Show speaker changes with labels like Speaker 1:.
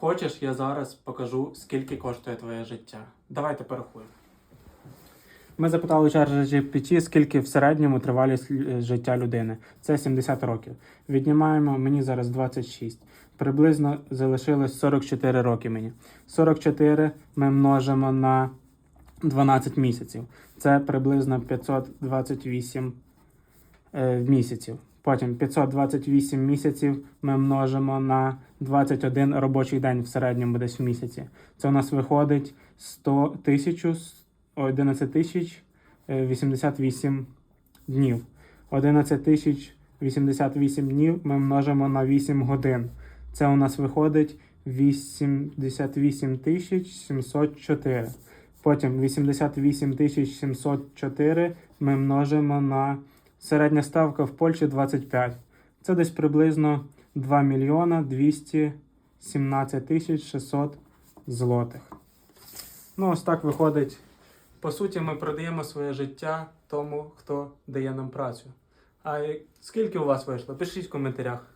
Speaker 1: Хочеш, я зараз покажу, скільки коштує твоє життя. Давайте порахуємо. Ми запитали ChatGPT, скільки в середньому тривалість е, життя людини. Це 70 років. Віднімаємо мені зараз 26. Приблизно залишилось 44 роки мені. 44 ми множимо на 12 місяців. Це приблизно 528 е, місяців. Потім 528 місяців ми множимо на 21 робочий день в середньому десь в місяці. Це у нас виходить 100 тисячу 11 тисяч е, 88 днів. 11 тисяч 88 днів ми множимо на 8 годин. Це у нас виходить 88 тисяч 704. Потім 88 тисяч 704 ми множимо на середня ставка в Польщі 25. Це десь приблизно 2 мільйона 217 тисяч 600 злотих. Ну, ось так виходить. По суті, ми продаємо своє життя тому, хто дає нам працю. А скільки у вас вийшло? Пишіть в коментарях.